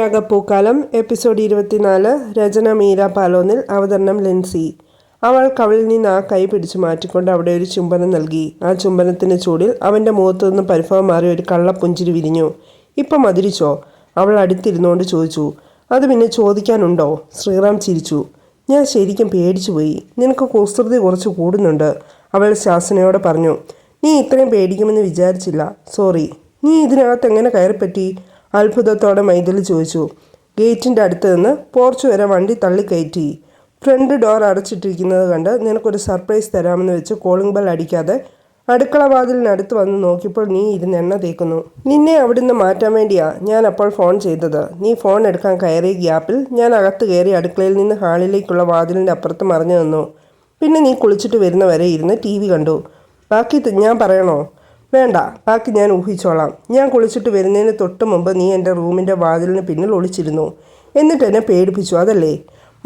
യാഗപ്പൂക്കാലം episode ഇരുപത്തിനാല് രചന മീര പാലോന്നിൽ അവതരണം ലെൻസി. അവൾ കവിളിൽ നിന്ന് ആ കൈ പിടിച്ചു മാറ്റിക്കൊണ്ട് അവിടെ ഒരു ചുംബനം നൽകി. ആ ചുംബനത്തിന് ചൂടിൽ അവന്റെ മുഖത്തു നിന്ന് പരിഭവം മാറി ഒരു കള്ളപ്പുഞ്ചിരി വിരിഞ്ഞു. ഇപ്പം മതിരിച്ചോ അവൾ അടുത്തിരുന്നുകൊണ്ട് ചോദിച്ചു. അത് പിന്നെ ചോദിക്കാനുണ്ടോ? ശ്രീറാം ചിരിച്ചു. ഞാൻ ശരിക്കും പേടിച്ചുപോയി നിനക്ക് കുസൃതി കുറച്ച് കൂടുന്നുണ്ട്. അവൾ ശാസനയോടെ പറഞ്ഞു. നീ ഇത്രയും പേടിക്കുമെന്ന് വിചാരിച്ചില്ല. സോറി. നീ ഇതിനകത്ത് എങ്ങനെ കയറിപ്പറ്റി? അത്ഭുതത്തോടെ മൈഥിലി ചോദിച്ചു ഗേറ്റിന്റെ അടുത്ത് നിന്ന് പോർച്ച് വരെ വണ്ടി തള്ളിക്കയറ്റി ഫ്രണ്ട് ഡോർ അടച്ചിട്ടിരിക്കുന്നത് കണ്ട് നിനക്കൊരു സർപ്രൈസ് തരാമെന്ന് വെച്ച് കോളിംഗ് ബെൽ അടിക്കാതെ അടുക്കള വാതിലിനടുത്ത് വന്ന് നോക്കിയപ്പോൾ നീ ഇരുന്ന് എണ്ണ തേക്കുന്നു. നിന്നെ അവിടുന്ന് മാറ്റാൻ വേണ്ടിയാ ഞാൻ അപ്പോൾ ഫോൺ ചെയ്തത്. നീ ഫോൺ എടുക്കാൻ കയറിയ ഗ്യാപ്പിൽ ഞാൻ അകത്ത് കയറി അടുക്കളയിൽ നിന്ന് ഹാളിലേക്കുള്ള വാതിലിന്റെ അപ്പുറത്ത് മറിഞ്ഞു നിന്നു. പിന്നെ നീ കുളിച്ചിട്ട് വരുന്നവരെ ഇരുന്ന് ടി വി കണ്ടു. ബാക്കി ഞാൻ പറയണോ? വേണ്ട ബാക്കി ഞാൻ ഊഹിച്ചോളാം. ഞാൻ കുളിച്ചിട്ട് വരുന്നതിന് തൊട്ട് മുമ്പ് നീ എന്റെ റൂമിന്റെ വാതിലിന് പിന്നിൽ ഒളിച്ചിരുന്നു. എന്നിട്ട് എന്നെ പേടിപ്പിച്ചു അതല്ലേ?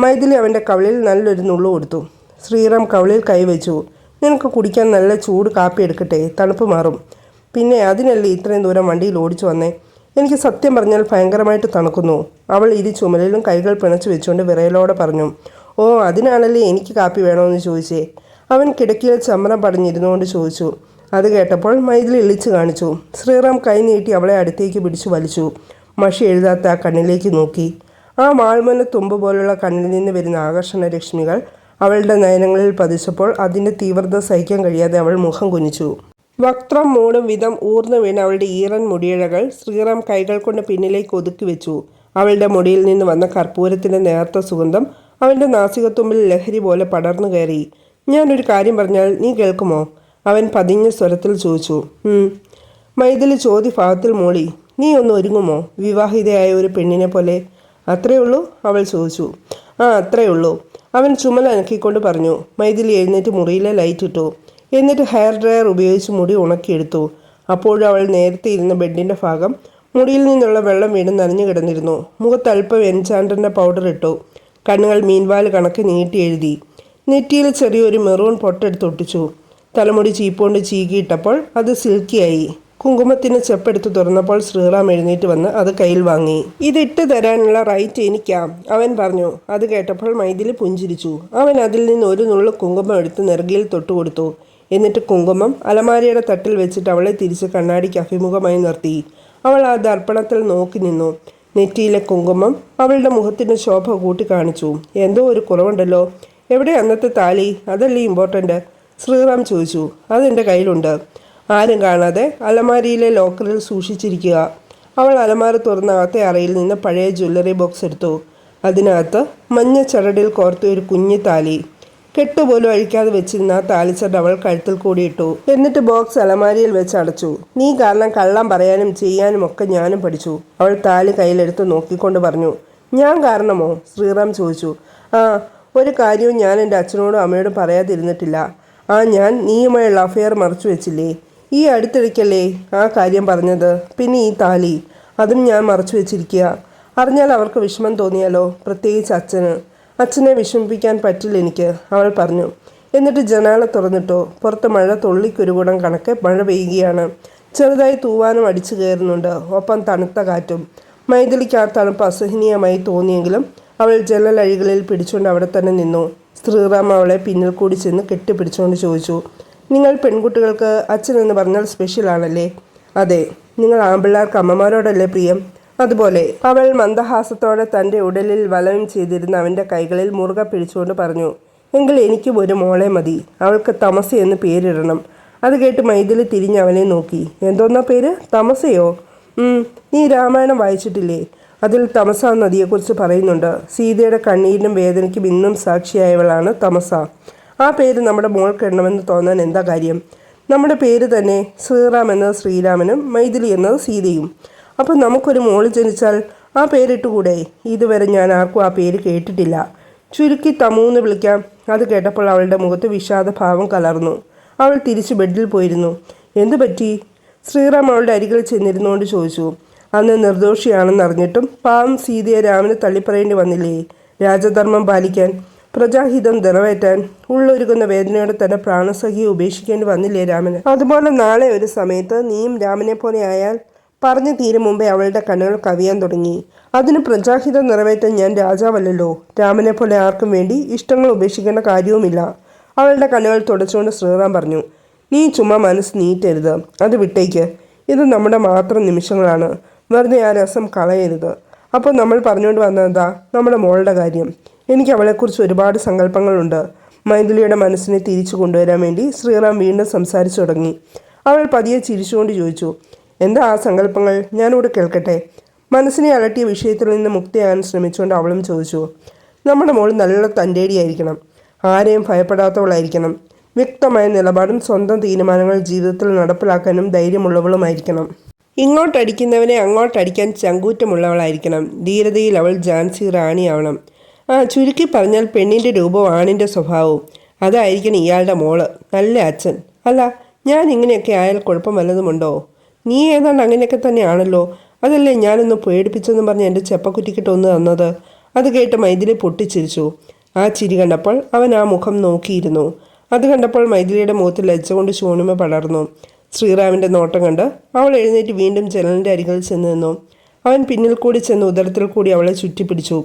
മൈഥിലി അവന്റെ കവളിൽ നല്ലൊരു നുള്ളു കൊടുത്തു. ശ്രീറാം കവളിൽ കൈവച്ചു നിനക്ക് കുടിക്കാൻ നല്ല ചൂട് കാപ്പി എടുക്കട്ടെ തണുപ്പ് മാറും. പിന്നെ അതിനല്ലേ ഇത്രയും ദൂരം വണ്ടിയിൽ ഓടിച്ചു വന്നേ? എനിക്ക് സത്യം പറഞ്ഞാൽ ഭയങ്കരമായിട്ട് തണുക്കുന്നു. അവൾ ഇരു ചുമലിലും കൈകൾ പിണച്ചു വെച്ചുകൊണ്ട് വിറയലോടെ പറഞ്ഞു ഓ അതിനാണല്ലേ എനിക്ക് കാപ്പി വേണമെന്ന് ചോദിച്ചേ? അവൻ കിടക്കിയിൽ ചമ്മരം പടഞ്ഞിരുന്നുകൊണ്ട് ചോദിച്ചു അത് കേട്ടപ്പോൾ മൈഥിലി ഇളിച്ചു കാണിച്ചു. ശ്രീറാം കൈനീട്ടി അവളെ അടുത്തേക്ക് പിടിച്ചു വലിച്ചു. മഷി എഴുതാത്ത ആ കണ്ണിലേക്ക് നോക്കി. ആ മാൾമന തുമ്പ് പോലുള്ള കണ്ണിൽ നിന്ന് വരുന്ന ആകർഷണ രശ്മികൾ അവളുടെ നയനങ്ങളിൽ പതിച്ചപ്പോൾ അതിന്റെ തീവ്രത സഹിക്കാൻ കഴിയാതെ അവൾ മുഖം കുനിച്ചു. വക്രം മൂടും വിധം ഊർന്നു വീണ അവളുടെ ഈറൻ മുടിയിഴകൾ ശ്രീറാം കൈകൾ കൊണ്ട് പിന്നിലേക്ക് ഒതുക്കി വെച്ചു. അവളുടെ മുടിയിൽ നിന്ന് വന്ന കർപ്പൂരത്തിന്റെ നേർത്ത സുഗന്ധം അവന്റെ നാസികത്തുമ്പിൽ ലഹരി പോലെ പടർന്നു കയറി. ഞാനൊരു കാര്യം പറഞ്ഞാൽ നീ കേൾക്കുമോ? അവൻ പതിഞ്ഞ സ്വരത്തിൽ ചോദിച്ചു "ഉം." ചോദി ഭാഗത്തിൽ മൂളി നീ ഒന്ന് ഒരുങ്ങുമോ? വിവാഹിതയായ ഒരു പെണ്ണിനെ പോലെ. അത്രേ ഉള്ളൂ? അവൾ ചോദിച്ചു. ആ അത്രേ ഉള്ളൂ. അവൻ ചുമൽ അനക്കിക്കൊണ്ട് പറഞ്ഞു മൈഥിലി എഴുന്നേറ്റ് മുറിയിലെ ലൈറ്റ് ഇട്ടു എന്നിട്ട് ഹെയർ ഡ്രയർ ഉപയോഗിച്ച് മുടി ഉണക്കിയെടുത്തു അപ്പോഴും അവൾ നേരത്തെ ഇരുന്ന ബെഡിന്റെ ഭാഗം മുടിയിൽ നിന്നുള്ള വെള്ളം വീണ് നനഞ്ഞു കിടന്നിരുന്നു. മുഖത്ത് അല്പം എൻചാണ്ടറിന്റെ പൗഡർ ഇട്ടു. കണ്ണുകൾ മീൻവാൽ കണക്ക് നീട്ടി എഴുതി. നെറ്റിയിൽ ചെറിയൊരു മെറൂൺ പൊട്ടെടുത്ത് ഒട്ടിച്ചു. തലമുടി ചീപ്പോണ്ട് ചീകിയിട്ടപ്പോൾ അത് സിൽക്കിയായി. കുങ്കുമത്തിന് ചെപ്പെടുത്ത് തുറന്നപ്പോൾ ശ്രീറാം എഴുന്നേറ്റ് വന്ന് അത് കയ്യിൽ വാങ്ങി. ഇതിട്ട് തരാനുള്ള റൈറ്റ് എനിക്കാം അവൻ പറഞ്ഞു. അത് കേട്ടപ്പോൾ മൈഥിലി പുഞ്ചിരിച്ചു. അവൻ അതിൽ നിന്ന് ഒരു നുള്ളു കുങ്കുമം എടുത്ത് നെറുകയിൽ തൊട്ടുകൊടുത്തു. എന്നിട്ട് കുങ്കുമം അലമാരയുടെ തട്ടിൽ വെച്ചിട്ട് അവളെ തിരിച്ച് കണ്ണാടിക്ക് അഭിമുഖമായി നിർത്തി. അവൾ ആ ദർപ്പണത്തിൽ നോക്കി നിന്നു. നെറ്റിയിലെ കുങ്കുമം അവളുടെ മുഖത്തിന്റെ ശോഭ കൂട്ടി കാണിച്ചു എന്തോ ഒരു കുറവുണ്ടല്ലോ. എവിടെ അന്നത്തെ താലി? അതല്ലേ ഇമ്പോർട്ടന്റ് ശ്രീറാം ചോദിച്ചു അതെന്റെ കയ്യിലുണ്ട്. ആരും കാണാതെ അലമാരിയിലെ ലോക്കറിൽ സൂക്ഷിച്ചിരിക്കുക. അവൾ അലമാര തുറന്ന അകത്തെ അറയിൽ നിന്ന് പഴയ ജ്വല്ലറി ബോക്സ് എടുത്തു. അതിനകത്ത് മഞ്ഞ ചരടിൽ കോർത്ത ഒരു കുഞ്ഞു താലി. കെട്ടുപോലും അഴിക്കാതെ വെച്ചിരുന്ന ആ താലിച്ചരട് അവൾ കഴുത്തിൽ കൂടിയിട്ടു. എന്നിട്ട് ബോക്സ് അലമാരിയിൽ വെച്ച് അടച്ചു. നീ കാരണം കള്ളം പറയാനും ചെയ്യാനും ഒക്കെ ഞാനും പഠിച്ചു. അവൾ താലി കയ്യിലെടുത്ത് നോക്കിക്കൊണ്ട് പറഞ്ഞു. ഞാൻ കാരണമോ? ശ്രീറാം ചോദിച്ചു. ആ ഒരു കാര്യവും ഞാൻ എന്റെ അച്ഛനോടും അമ്മയോടും പറയാതിരുന്നിട്ടില്ല. ആ ഞാൻ നീയുമായുള്ള അഫെയർ മറച്ചു വെച്ചില്ലേ? ഈ അടുത്തിടയ്ക്കല്ലേ ആ കാര്യം പറഞ്ഞത്? പിന്നെ ഈ താലി അതും ഞാൻ മറച്ചു വെച്ചിരിക്കുക. അറിഞ്ഞാൽ അവർക്ക് വിഷമം തോന്നിയാലോ? പ്രത്യേകിച്ച് അച്ഛന്. അച്ഛനെ വിഷമിപ്പിക്കാൻ പറ്റില്ല എനിക്ക് അവൾ പറഞ്ഞു. എന്നിട്ട് ജനാല തുറന്നിട്ടോ? പുറത്ത് മഴ തുള്ളിക്കുരുകുടം കണക്ക് മഴ പെയ്യുകയാണ്. ചെറുതായി തൂവാനും അടിച്ചു കയറുന്നുണ്ട്. ഒപ്പം തണുത്ത കാറ്റും. മൈഥിലിക്ക് ആ തണുപ്പ് അസഹനീയമായി തോന്നിയെങ്കിലും അവൾ ജനലഴികളിൽ പിടിച്ചുകൊണ്ട് അവിടെ തന്നെ നിന്നു. ശ്രീറാം അവളെ പിന്നിൽ കൂടി ചെന്ന് കെട്ടിപ്പിടിച്ചുകൊണ്ട് ചോദിച്ചു നിങ്ങൾ പെൺകുട്ടികൾക്ക് അച്ഛനെന്ന് പറഞ്ഞാൽ സ്പെഷ്യൽ ആണല്ലേ? അതെ നിങ്ങൾ ആമ്പിള്ളേർക്ക് അമ്മമാരോടല്ലേ പ്രിയം? അതുപോലെ. അവൾ മന്ദഹാസത്തോടെ തന്റെ ഉടലിൽ വലയം ചെയ്തിരുന്ന അവന്റെ കൈകളിൽ മുറുകെ പിടിച്ചുകൊണ്ട് പറഞ്ഞു എങ്കിൽ എനിക്കും ഒരു മോളെ മതി അവൾക്ക് തമസ എന്ന് പേരിടണം. അത് കേട്ട് മൈഥിലി തിരിഞ്ഞ് അവനെ നോക്കി എന്തോന്നാ പേര്? തമസയോ? നീ രാമായണം വായിച്ചിട്ടില്ലേ? അതിൽ തമസ നദിയെക്കുറിച്ച് പറയുന്നുണ്ട്. സീതയുടെ കണ്ണീരിനും വേദനയ്ക്കും ഇന്നും സാക്ഷിയായവളാണ് തമസ. ആ പേര് നമ്മുടെ മോൾക്ക് ഇടണമെന്ന് തോന്നാൻ എന്താ കാര്യം? നമ്മുടെ പേര് തന്നെ ശ്രീറാം എന്നത് ശ്രീരാമനും മൈഥിലി എന്നത് സീതയും. അപ്പം നമുക്കൊരു മോൾ ജനിച്ചാൽ ആ പേരിട്ടുകൂടെ? ഇതുവരെ ഞാൻ ആർക്കും ആ പേര് കേട്ടിട്ടില്ല. ചുരുക്കി തമൂന്ന് വിളിക്കാം. അത് കേട്ടപ്പോൾ അവളുടെ മുഖത്ത് വിഷാദഭാവം കലർന്നു. അവൾ തിരിച്ച് ബെഡിൽ പോയിരുന്നു. എന്തു പറ്റി? ശ്രീറാം അവളുടെ അരികിൽ ചെന്നിരുന്നുകൊണ്ട് ചോദിച്ചു. അന്ന് നിർദോഷിയാണെന്നറിഞ്ഞിട്ടും പാവം സീതയെ രാമന് തള്ളിപ്പറയേണ്ടി വന്നില്ലേ? രാജധർമ്മം പാലിക്കാൻ പ്രജാഹിതം നിറവേറ്റാൻ ഉള്ളൊരുക്കുന്ന വേദനയോടെ തന്നെ പ്രാണസഖിയെ ഉപേക്ഷിക്കേണ്ടി വന്നില്ലേ രാമന്? അതുപോലെ നാളെ ഒരു സമയത്ത് നീയും രാമനെ പോലെ ആയാൽ പറഞ്ഞു തീരും മുമ്പേ അവളുടെ കണ്ണുകൾ കവിയാൻ തുടങ്ങി. അതിന് പ്രജാഹിതം നിറവേറ്റാൻ ഞാൻ രാജാവല്ലല്ലോ. രാമനെ പോലെ ആർക്കും വേണ്ടി ഇഷ്ടങ്ങൾ ഉപേക്ഷിക്കേണ്ട കാര്യവുമില്ല. അവളുടെ കണ്ണുകൾ തുടച്ചുകൊണ്ട് ശ്രീറാം പറഞ്ഞു നീ ചുമ്മാ മനസ്സ് നീറ്റരുത് അത് വിട്ടേക്ക്. ഇത് നമ്മുടെ മാത്രം നിമിഷങ്ങളാണ്. വെറുതെ ആ രസം കളയരുത്. അപ്പോൾ നമ്മൾ പറഞ്ഞുകൊണ്ട് വന്നതാ നമ്മുടെ മോളുടെ കാര്യം. എനിക്ക് അവളെക്കുറിച്ച് ഒരുപാട് സങ്കല്പങ്ങളുണ്ട്. മൈഥിലിയുടെ മനസ്സിനെ തിരിച്ചു കൊണ്ടുവരാൻ വേണ്ടി ശ്രീറാം വീണ്ടും സംസാരിച്ചു തുടങ്ങി. അവൾ പതിയെ ചിരിച്ചുകൊണ്ട് ചോദിച്ചു എന്താ ആ സങ്കല്പങ്ങൾ? ഞാനിവിടെ കേൾക്കട്ടെ. മനസ്സിനെ അലട്ടിയ വിഷയത്തിൽ നിന്ന് മുക്തിയാകാൻ ശ്രമിച്ചുകൊണ്ട് അവളും ചോദിച്ചു നമ്മുടെ മോൾ നല്ല തന്റേടിയായിരിക്കണം. ആരെയും ഭയപ്പെടാത്തവളായിരിക്കണം. വ്യക്തമായ നിലപാടും സ്വന്തം തീരുമാനങ്ങൾ ജീവിതത്തിൽ നടപ്പിലാക്കാനും ധൈര്യമുള്ളവളുമായിരിക്കണം. ഇങ്ങോട്ടടിക്കുന്നവനെ അങ്ങോട്ടടിക്കാൻ ചങ്കൂറ്റമുള്ളവളായിരിക്കണം. ധീരതയിൽ അവൾ ജാൻസി റാണിയാവണം. ആ ചുരുക്കി പറഞ്ഞാൽ പെണ്ണിന്റെ രൂപവും ആണിന്റെ സ്വഭാവവും. അതായിരിക്കണം ഇയാളുടെ മോൾ. നല്ല അച്ഛൻ. അല്ല ഞാൻ ഇങ്ങനെയൊക്കെ ആയാൽ കുഴപ്പം വല്ലതുമുണ്ടോ? നീ ഏതാണ്ട് അങ്ങനെയൊക്കെ തന്നെയാണല്ലോ. അതല്ലേ ഞാനൊന്ന് പേടിപ്പിച്ചെന്ന് പറഞ്ഞ് എന്റെ ചെപ്പക്കുറ്റിക്കിട്ട് ഒന്ന് തന്നത്. അത് കേട്ട് മൈഥിലി പൊട്ടിച്ചിരിച്ചു. ആ ചിരി കണ്ടപ്പോൾ അവൻ ആ മുഖം നോക്കിയിരുന്നു. അത് കണ്ടപ്പോൾ മൈഥിലിയുടെ മുഖത്ത് ലജ്ജ കൊണ്ട് ശൂണിമ പടർന്നു. ശ്രീറാമിന്റെ നോട്ടം കണ്ട് അവൾ എഴുന്നേറ്റ് വീണ്ടും ജനലിന്റെ അരികിൽ ചെന്ന് നിന്നു. അവൻ പിന്നിൽ കൂടി ചെന്ന് ഉദരത്തിൽ കൂടി അവളെ ചുറ്റിപ്പിടിച്ചു.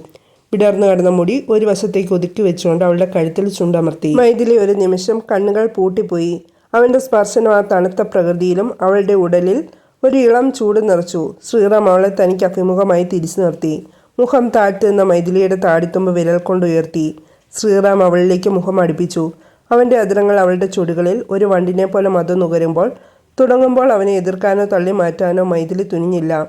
വിടർന്നു കിടന്ന മുടി ഒരു വശത്തേക്ക് ഒതുക്കി വെച്ചുകൊണ്ട് അവളുടെ കഴുത്തിൽ ചുണ്ടമർത്തി. മൈഥിലി ഒരു നിമിഷം കണ്ണുകൾ പൂട്ടിപ്പോയി. അവന്റെ സ്പർശനം ആ തണുത്ത പ്രകൃതിയിലും അവളുടെ ഉടലിൽ ഒരു ഇളം ചൂട് നിറച്ചു. ശ്രീറാം അവളെ തനിക്ക് അഭിമുഖമായി തിരിച്ചു നിർത്തി. മുഖം താഴ്ത്തുന്ന മൈഥിലിയുടെ താടിത്തുമ്പ് വിരൽ കൊണ്ട് ഉയർത്തി. ശ്രീറാം അവളിലേക്ക് മുഖം അടുപ്പിച്ചു. അവന്റെ അതിരങ്ങൾ അവളുടെ ചുടുകളിൽ ഒരു വണ്ടിനെ പോലെ മത നുകരുമ്പോൾ തുടങ്ങുമ്പോൾ അവനെ എതിർക്കാനോ തള്ളി മാറ്റാനോ മൈഥിലി തുനിഞ്ഞില്ല.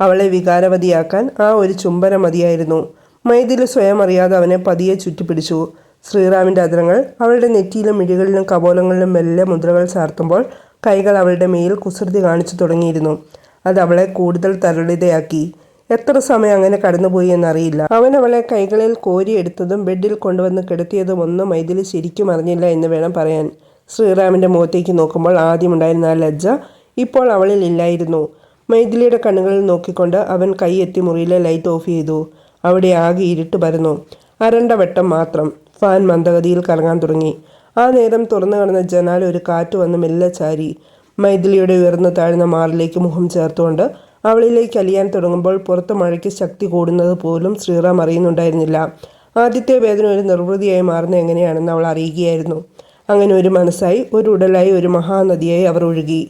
അവളെ വികാരവതിയാക്കാൻ ആ ഒരു ചുംബനം മതിയായിരുന്നു. മൈഥിലി സ്വയം അറിയാതെ അവനെ പതിയെ ചുറ്റിപ്പിടിച്ചു. ശ്രീറാമിന്റെ അതിരങ്ങൾ അവളുടെ നെറ്റിയിലും മിഴികളിലും കപോലങ്ങളിലും മെല്ലെ മുദ്രകൾ ചാർത്തുമ്പോൾ കൈകൾ അവളുടെ മേൽ കുസൃതി കാണിച്ചു തുടങ്ങിയിരുന്നു. അത് അവളെ കൂടുതൽ തരളിതയാക്കി. എത്ര സമയം അങ്ങനെ കടന്നുപോയി എന്നറിയില്ല. അവൻ അവളെ കൈകളിൽ കോരിയെടുത്തതും ബെഡിൽ കൊണ്ടുവന്ന് കിടത്തിയതും ഒന്നും മൈഥിലി ശരിക്കും അറിഞ്ഞില്ല എന്ന് വേണം പറയാൻ. ശ്രീറാമിന്റെ മുഖത്തേക്ക് നോക്കുമ്പോൾ ആദ്യമുണ്ടായിരുന്ന ആ ലജ്ജ ഇപ്പോൾ അവളിൽ ഇല്ലായിരുന്നു. മൈഥിലിയുടെ കണ്ണുകളിൽ നോക്കിക്കൊണ്ട് അവൻ കൈയെത്തി മുറിയിലെ ലൈറ്റ് ഓഫ് ചെയ്തു. അവിടെ ആകെ ഇരുട്ട് പരന്നു. അരണ്ട വെട്ടം മാത്രം ഫാൻ മന്ദഗതിയിൽ കറങ്ങാൻ തുടങ്ങി. ആ നേരം തുറന്നു കിടന്ന ജനാൽ ഒരു കാറ്റ് വന്ന് മെല്ലെ ചാരി. മൈഥിലിയുടെ ഉയർന്നു താഴ്ന്ന മാറിലേക്ക് മുഖം ചേർത്തുകൊണ്ട് അവളിലേക്ക് അലിയാൻ തുടങ്ങുമ്പോൾ പുറത്ത് മഴയ്ക്ക് ശക്തി കൂടുന്നത് പോലും ശ്രീറാം അറിയുന്നുണ്ടായിരുന്നില്ല. ആദ്യത്തെ വേദന ഒരു നിർവൃതിയായി മാറുന്ന എങ്ങനെയാണെന്ന് അവൾ അറിയുകയായിരുന്നു. അങ്ങനെ ഒരു മനസ്സായി ഒരു ഉടലായി ഒരു മഹാനദിയായി അവർ ഒഴുകി.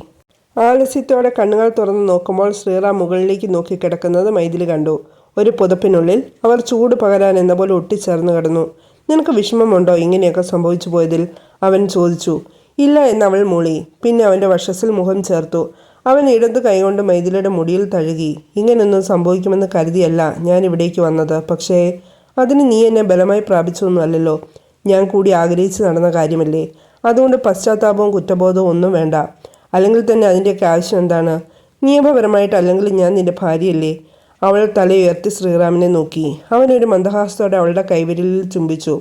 ആലസ്യത്തോടെ കണ്ണുകൾ തുറന്ന് നോക്കുമ്പോൾ ശ്രീറാം മുകളിലേക്ക് നോക്കി കിടക്കുന്നത് മൈതിൽ കണ്ടു. ഒരു പുതപ്പിനുള്ളിൽ അവർ ചൂട് പകരാൻ എന്ന പോലെ ഒട്ടിച്ചേർന്ന് കിടന്നു. നിനക്ക് വിഷമമുണ്ടോ ഇങ്ങനെയൊക്കെ സംഭവിച്ചു പോയതിൽ? അവൻ ചോദിച്ചു. ഇല്ല എന്ന് അവൾ മൂളി. പിന്നെ അവന്റെ വശസ്സിൽ മുഖം ചേർത്തു. അവൻ ഇടത് കൈകൊണ്ട് മൈഥിലിയുടെ മുടിയിൽ തഴുകി. ഇങ്ങനെയൊന്നും സംഭവിക്കുമെന്ന് കരുതിയല്ല ഞാൻ ഇവിടേക്ക് വന്നത്. പക്ഷേ അതിന് നീ എന്നെ ബലമായി പ്രാപിച്ചൊന്നുമല്ലല്ലോ ഞാൻ കൂടി ആഗ്രഹിച്ച് നടന്ന കാര്യമല്ലേ? അതുകൊണ്ട് പശ്ചാത്താപവും കുറ്റബോധവും ഒന്നും വേണ്ട. അല്ലെങ്കിൽ തന്നെ അതിന്റെയൊക്കെ ആവശ്യം എന്താണ്? നിയമപരമായിട്ട് അല്ലെങ്കിൽ ഞാൻ നിന്റെ ഭാര്യയല്ലേ? അവൾ തലയുയർത്തി ശ്രീറാമിനെ നോക്കി. അവനൊരു മന്ദഹാസത്തോടെ അവളുടെ കൈവിരലിൽ ചുംബിച്ചു.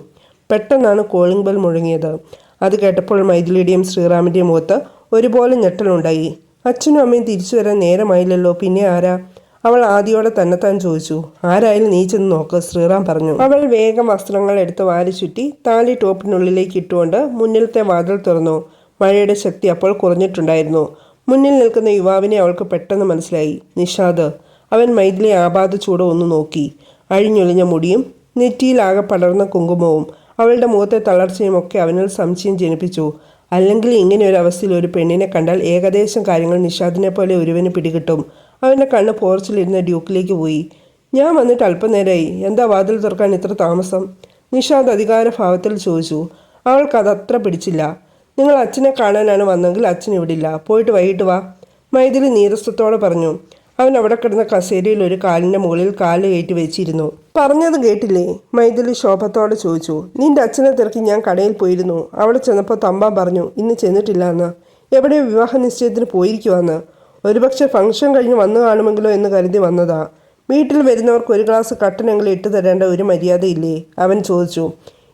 പെട്ടെന്നാണ് കോളിംഗ് ബെൽ മുഴങ്ങിയത്. അത് കേട്ടപ്പോൾ മൈഥിലിയുടെയും ശ്രീറാമിന്റെയും മുഖത്ത് ഒരുപോലെ ഞെട്ടലുണ്ടായി. അച്ഛനും അമ്മയും തിരിച്ചു വരാൻ നേരമായില്ലല്ലോ. പിന്നെ ആരാ? അവൾ ആദ്യോടെ തന്നെത്താൻ ചോദിച്ചു ആരായാലും നീ ചെന്ന് നോക്ക് ശ്രീറാം പറഞ്ഞു. അവൾ വേഗം വസ്ത്രങ്ങൾ എടുത്ത് വാരി ചുറ്റി താലി ടോപ്പിനുള്ളിലേക്ക് ഇട്ടുകൊണ്ട് മുന്നിലത്തെ വാതിൽ തുറന്നു. മഴയുടെ ശക്തി അപ്പോൾ കുറഞ്ഞിട്ടുണ്ടായിരുന്നു. മുന്നിൽ നിൽക്കുന്ന യുവാവിനെ അവൾക്ക് പെട്ടെന്ന് മനസ്സിലായി. നിഷാദ്. അവൻ മൈഥിലി ആപാത ചൂട് ഒന്ന് നോക്കി. അഴിഞ്ഞൊലിഞ്ഞ മുടിയും നെറ്റിയിലാകെ പടർന്ന കുങ്കുമവും അവളുടെ മുഖത്തെ തളർച്ചയും ഒക്കെ അവനിൽ സംശയം ജനിപ്പിച്ചു. അല്ലെങ്കിൽ ഇങ്ങനെ ഒരു അവസ്ഥയിൽ ഒരു പെണ്ണിനെ കണ്ടാൽ ഏകദേശം കാര്യങ്ങൾ നിഷാദിനെ പോലെ ഒരുവന് പിടികിട്ടും. അവന്റെ കണ്ണ് പോർച്ചിലിരുന്ന ഡ്യൂക്കിലേക്ക് പോയി. ഞാൻ വന്നിട്ട് അല്പനേരമായി എന്താ വാതിൽ തുറക്കാൻ ഇത്ര താമസം? നിഷാദ് അധികാരഭാവത്തിൽ ചോദിച്ചു. അവൾക്ക് അതത്ര പിടിച്ചില്ല. നിങ്ങൾ അച്ഛനെ കാണാനാണ് വന്നെങ്കിൽ അച്ഛൻ ഇവിടില്ല. പോയിട്ട് വൈകിട്ട് വാ. മൈഥിലി നീരസത്തോടെ പറഞ്ഞു. അവൻ അവിടെ കിടന്ന കസേരയിൽ ഒരു കാലിന്റെ മുകളിൽ കാൽ കയറ്റി വെച്ചിരുന്നു. പറഞ്ഞത് കേട്ടില്ലേ? മൈഥിലി ശോഭത്തോടെ ചോദിച്ചു. നിന്റെ അച്ഛനെ തിരക്കി ഞാൻ കടയിൽ പോയിരുന്നു. അവിടെ ചെന്നപ്പോൾ തമ്പാൻ പറഞ്ഞു ഇന്ന് ചെന്നിട്ടില്ല എന്ന് എവിടെയോ വിവാഹ നിശ്ചയത്തിന് പോയിരിക്കുവാന്ന്. ഒരുപക്ഷെ ഫംഗ്ഷൻ കഴിഞ്ഞ് വന്നു കാണുമെങ്കിലോ എന്ന് കരുതി വന്നതാ. വീട്ടിൽ വരുന്നവർക്ക് ഒരു ഗ്ലാസ് കട്ടനെങ്കിലും ഇട്ട് തരേണ്ട ഒരു മര്യാദയില്ലേ? അവൻ ചോദിച്ചു.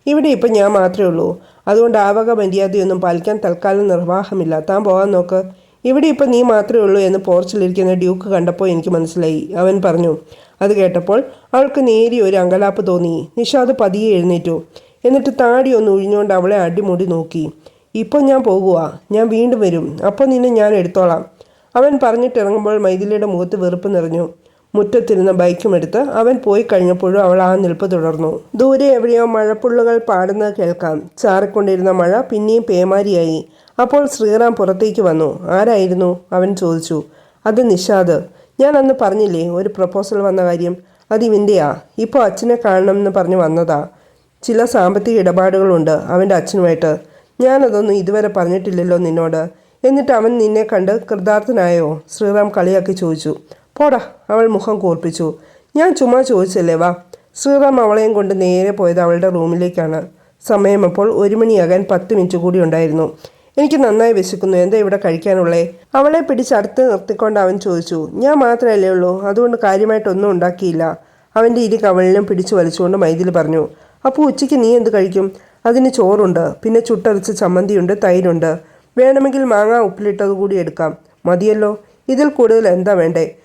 ഇവിടെ ഇപ്പം ഞാൻ മാത്രമേ ഉള്ളൂ. അതുകൊണ്ട് ആവക മര്യാദയൊന്നും പാലിക്കാൻ തൽക്കാലം നിർവാഹമില്ല. താൻ പോകാൻ നോക്ക്. ഇവിടെ ഇപ്പം നീ മാത്രമേ ഉള്ളൂ എന്ന് പോർച്ചിലിരിക്കുന്ന ഡ്യൂക്ക് കണ്ടപ്പോൾ എനിക്ക് മനസ്സിലായി. അവൻ പറഞ്ഞു. അത് കേട്ടപ്പോൾ അവൾക്ക് നേരിയ ഒരു അങ്കലാപ്പ് തോന്നി. നിഷാദ് പതിയെ എഴുന്നേറ്റു. എന്നിട്ട് താടി ഒന്ന് ഒഴിഞ്ഞുകൊണ്ട് അവളെ അടിമുടി നോക്കി. ഇപ്പോൾ ഞാൻ പോകുക ഞാൻ വീണ്ടും വരും. അപ്പോൾ നിന്നെ ഞാൻ എടുത്തോളാം. അവൻ പറഞ്ഞിട്ടിറങ്ങുമ്പോൾ മൈഥിലിയുടെ മുഖത്ത് വെറുപ്പ് നിറഞ്ഞു. മുറ്റത്തിരുന്ന ബൈക്കുമെടുത്ത് അവൻ പോയി കഴിഞ്ഞപ്പോഴും അവൾ ആ നിൽപ്പ് തുടർന്നു. ദൂരെ എവിടെയോ മഴപ്പുള്ളുകൾ പാടുന്നത് കേൾക്കാം. ചാറിക്കൊണ്ടിരുന്ന മഴ പിന്നെയും പേമാരിയായി. അപ്പോൾ ശ്രീറാം പുറത്തേക്ക് വന്നു. ആരായിരുന്നു? അവൻ ചോദിച്ചു. അത് നിഷാദ്. ഞാൻ അന്ന് പറഞ്ഞില്ലേ ഒരു പ്രപ്പോസൽ വന്ന കാര്യം. അത് ഇവന്റെയാ ഇപ്പോൾ അച്ഛനെ കാണണമെന്ന് പറഞ്ഞ് വന്നതാ. ചില സാമ്പത്തിക ഇടപാടുകളുണ്ട് അവന്റെ അച്ഛനുമായിട്ട്. ഞാനതൊന്നും ഇതുവരെ പറഞ്ഞിട്ടില്ലല്ലോ നിന്നോട്. എന്നിട്ട് അവൻ നിന്നെ കണ്ട് കൃതാർത്ഥനായോ? ശ്രീറാം കളിയാക്കി ചോദിച്ചു. പോടാ അവൾ മുഖം കൂർപ്പിച്ചു. ഞാൻ ചുമ്മാ ചോദിച്ചല്ലേ വാ. ശ്രീറാം അവളെയും കൊണ്ട് നേരെ പോയത് അവളുടെ റൂമിലേക്കാണ്. സമയം അപ്പോൾ ഒരു മണിയാകാൻ പത്ത് മിനിറ്റ് കൂടി ഉണ്ടായിരുന്നു. എനിക്ക് നന്നായി വിശക്കുന്നു. എന്താ ഇവിടെ കഴിക്കാനുള്ളേ? അവളെ പിടിച്ച് അടുത്ത് നിർത്തിക്കൊണ്ട് അവൻ ചോദിച്ചു. ഞാൻ മാത്രമല്ലേ ഉള്ളൂ. അതുകൊണ്ട് കാര്യമായിട്ടൊന്നും ഉണ്ടാക്കിയില്ല. അവന്റെ ഇരു കവളിലും പിടിച്ചു വലിച്ചുകൊണ്ട് മൈതിൽ പറഞ്ഞു. അപ്പോൾ ഉച്ചയ്ക്ക് നീ എന്ത് കഴിക്കും? അതിന് ചോറുണ്ട്. പിന്നെ ചുട്ടരച്ച ചമ്മന്തിയുണ്ട് തൈരുണ്ട്. വേണമെങ്കിൽ മാങ്ങ ഉപ്പിലിട്ടത് കൂടി എടുക്കാം. മതിയല്ലോ. ഇതിൽ കൂടുതൽ എന്താ വേണ്ടേ?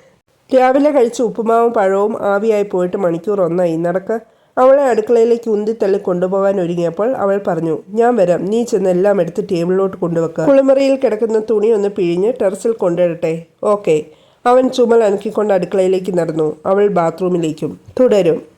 രാവിലെ കഴിച്ച ഉപ്പുമാവും പഴവും ആവിയായി പോയിട്ട് മണിക്കൂർ ഒന്നായി. നടക്ക്. അവളെ അടുക്കളയിലേക്ക് ഉന്തിത്തള്ളി കൊണ്ടുപോകാൻ ഒരുങ്ങിയപ്പോൾ അവൾ പറഞ്ഞു ഞാൻ വരാം. നീ ചെന്ന് എല്ലാം എടുത്ത് ടേബിളിലോട്ട് കൊണ്ടുവെക്കുക കുളിമുറിയിൽ കിടക്കുന്ന തുണി ഒന്ന് പിഴിഞ്ഞ് ടെറസിൽ കൊണ്ടിടട്ടെ ഓക്കെ. അവൻ ചുമൽ അനക്കിക്കൊണ്ട് അടുക്കളയിലേക്ക് നടന്നു. അവൾ ബാത്റൂമിലേക്കും. തുടരും.